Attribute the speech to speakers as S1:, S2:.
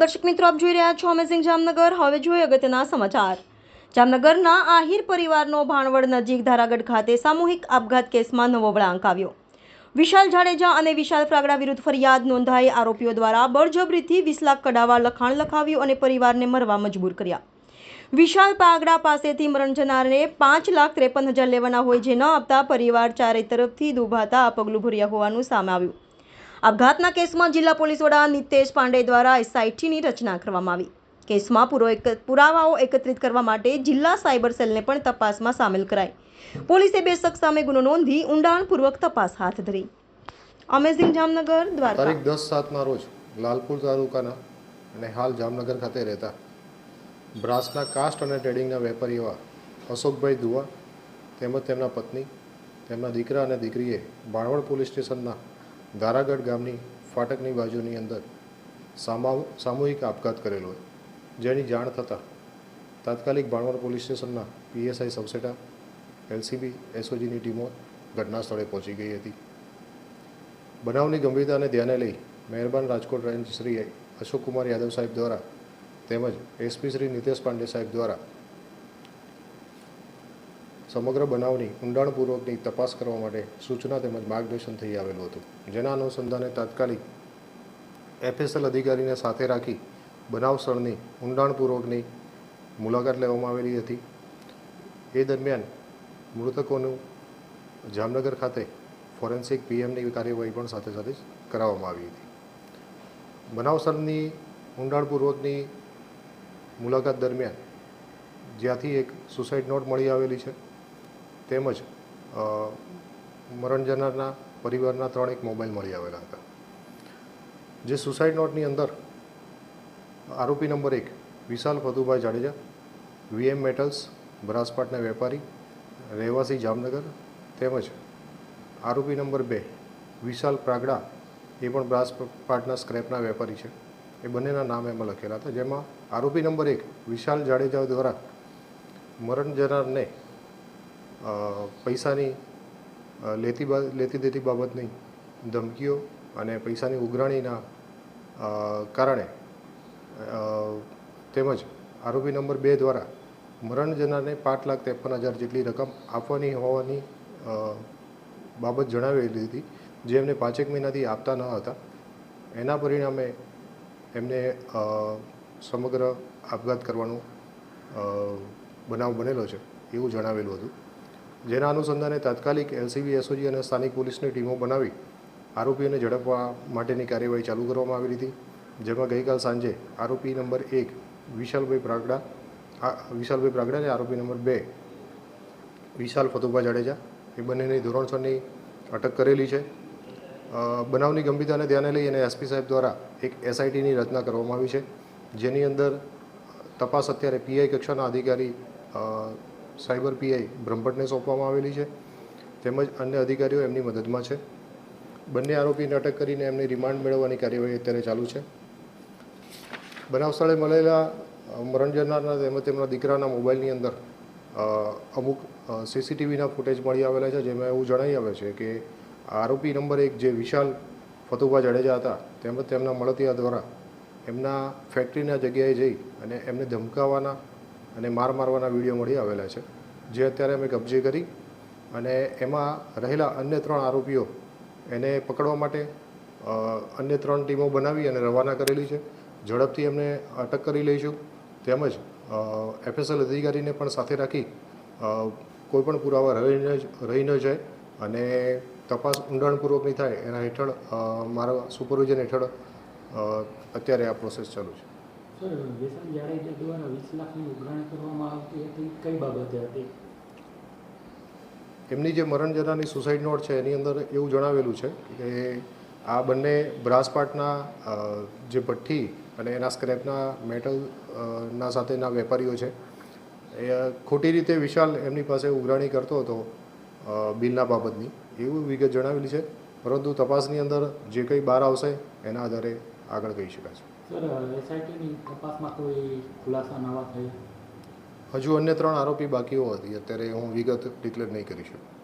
S1: દર્શક મિત્રો આપ જોઈ રહ્યા છો અમેઝિંગ જામનગર. હવે જોઈએ અગત્યના સમાચાર. જામનગરના આહિર પરિવારનો ભાણવડ નજીક ધારાગઢ ખાતે સામૂહિક આપઘાત કેસમાં નવો વળાંક આવ્યો. વિશાલ જાડેજા અને વિશાલ ફ્રાગડા વિરુદ્ધ ફરિયાદ નોંધાઈ આરોપીઓ દ્વારા બળજબરીથી વીસ લાખ કડાવા લખાણ લખાવ્યું અને પરિવારને મરવા મજબૂર કર્યા. વિશાલ પાગડા પાસેથી મરણ જનારને પાંચ લાખ ત્રેપન હજાર લેવાના હોય જે ન આપતા પરિવાર ચારે તરફથી દુભાતા આ પગલું ભર્યા હોવાનું સામે આવ્યું. આપઘાતના કેસમાં જિલ્લા પોલીસ વડા નિતેશ પાંડે દ્વારા એસઆઈટીની રચના કરવામાં આવી. કેસમાં પૂરો એક, પુરાવાઓ એકત્રિત કરવા માટે જિલ્લા સાયબર સેલને પણ તપાસમાં સામેલ કરાઈ. પોલીસે બે શખ્સ સામે ગુનો નોંધી ઊંડાણપૂર્વક તપાસ હાથ ધરી. અમેઝિંગ જામનગર દ્વારા
S2: તારીખ દસ સાતના રોજ લાલપુર તાલુકાના અને હાલ જામનગર ખાતે રહેતા બ્રાસના કાસ્ટ અને ટ્રેડિંગના વેપારી એવા અશોકભાઈ દુવા તેમજ તેમના પત્ની, તેમના દીકરા અને દીકરીએ બાણવડ પોલીસ સ્ટેશનના ધારાગઢ ગામની ફાટકની બાજુની અંદર સામા, સામૂહિક આપઘાત કરેલો હોય, જેની જાણ થતાં તાત્કાલિક ભાણવડ પોલીસ સ્ટેશનના પીએસઆઈ સબસેટા એલસીબી, એસઓજીની ટીમો ઘટના સ્થળે પહોંચી ગઈ હતી. બનાવની ગંભીરતાને ધ્યાને લઈ મહેરબાન રાજકોટ રેન્જ શ્રી અશોકકુમાર યાદવ સાહેબ દ્વારા તેમજ એસપી શ્રી નિતેશ પાંડે સાહેબ દ્વારા સમગ્ર બનાવની ઊંડાણપૂર્વકની તપાસ કરવા માટે સૂચના તેમજ માર્ગદર્શન થઈ આવેલું હતું. જેના અનુસંધાને તાત્કાલિક એફએસએલ અધિકારીને સાથે રાખી બનાવ સ્થળની ઊંડાણપૂર્વકની મુલાકાત લેવામાં આવેલી હતી. એ દરમિયાન મૃતકોનું જામનગર ખાતે ફોરેન્સિક પીએમની કાર્યવાહી પણ સાથે સાથે કરાવવામાં આવી હતી. બનાવ સ્થળની ઊંડાણપૂર્વકની મુલાકાત દરમિયાન જ્યાંથી એક સુસાઇડ નોટ મળી આવેલી છે. તેમજ મરણ જનારના પરિવારના ત્રણ એક મોબાઈલ મળી આવેલા હતા. જે સુસાઇડ નોટની અંદર આરોપી નંબર એક વિશાલ ફતુભાઈ જાડેજા, વીએમ મેટલ્સ, બ્રાસપાટના વેપારી, રહેવાસી જામનગર તેમજ આરોપી નંબર બે વિશાલ પ્રાગડા એ પણ બ્રાસ પાર્ટના સ્ક્રેપના વેપારી છે. એ બંનેના નામ એમાં લખેલા હતા, જેમાં આરોપી નંબર એક વિશાલ જાડેજા દ્વારા મરણ જનારને પૈસાની લેતી લેતી દેતી બાબતની ધમકીઓ અને પૈસાની ઉઘરાણીના કારણે તેમજ આરોપી નંબર બે દ્વારા મરણ જનારને પાંચ લાખ ત્રેપન હજાર જેટલી રકમ આપવાની હોવાની બાબત જણાવેલી હતી, જે એમને પાંચેક મહિનાથી આપતા ન હતા. એના પરિણામે એમને સમગ્ર આપઘાત કરવાનો બનાવ બનેલો છે એવું જણાવેલું હતું. જેના અનુસંધાને તાત્કાલિક એલસીબી, એસઓજી અને સ્થાનિક પોલીસની ટીમો બનાવી આરોપીઓને ઝડપવા માટેની કાર્યવાહી ચાલુ કરવામાં આવી હતી, જેમાં ગઈકાલ સાંજે આરોપી નંબર એક વિશાલભાઈ પ્રાગડા વિશાલભાઈ પ્રાગડા અને આરોપી નંબર બે વિશાલ ફતુભા જાડેજા, એ બંનેની ધોરણસરની અટક કરેલી છે. બનાવની ગંભીરતાને ધ્યાને લઈ અને એસપી સાહેબ દ્વારા એક એસઆઈટીની રચના કરવામાં આવી છે, જેની અંદર તપાસ અત્યારે પીઆઈ કક્ષાના અધિકારી સાયબર પીઆઈ બ્રહ્મભટ્ટને સોંપવામાં આવેલી છે. તેમજ અન્ય અધિકારીઓ એમની મદદમાં છે. બંને આરોપીને અટક કરીને એમની રિમાન્ડ મેળવવાની કાર્યવાહી અત્યારે ચાલુ છે. બનાવ સ્થળે મળેલા મરણ તેમજ તેમના દીકરાના મોબાઈલની અંદર અમુક સીસીટીવીના ફૂટેજ મળી આવેલા છે, જેમાં એવું જણાઈ આવે છે કે આરોપી નંબર એક જે વિશાલ ફતુભા જાડેજા હતા, તેમજ તેમના મળતિયા દ્વારા એમના ફેક્ટરીના જગ્યાએ જઈ અને એમને ધમકાવવાના અને માર મારવાના વીડિયો મળી આવેલા છે. જે અત્યારે અમે કબજે કરી અને એમાં રહેલા અન્ય ત્રણ આરોપીઓ એને પકડવા માટે અન્ય ત્રણ ટીમો બનાવી અને રવાના કરેલી છે. ઝડપથી એમને અટક કરી લઈશું. તેમજ એફએસએલ અધિકારીને પણ સાથે રાખી કોઈપણ પુરાવા રહી ન રહી ન જાય અને તપાસ ઊંડાણપૂર્વકની થાય એના હેઠળ મારા સુપરવિઝન હેઠળ અત્યારે આ પ્રોસેસ ચાલુ છે. એમની જે મરણ જનારની સુસાઇડ નોટ છે, એની અંદર એવું જણાવેલું છે કે આ બંને બ્રાસપાટના જે ભઠ્ઠી અને એના સ્ક્રેપના મેટલ ના સાથેના વેપારીઓ છે, એ ખોટી રીતે વિશાલ એમની પાસે ઉઘરાણી કરતો હતો બિલના બાબતની. એવું વિગત જણાવેલી છે, પરંતુ તપાસની અંદર જે કંઈ બહાર આવશે, એના આધારે આગળ કહી શકાશે
S3: સર એસઆઈટીની તપાસમાં કોઈ ખુલાસા નવા થયા?
S2: હજુ અન્ય ત્રણ આરોપી બાકીઓ હતી, અત્યારે હું વિગત ડિક્લેર નહીં કરી શકું.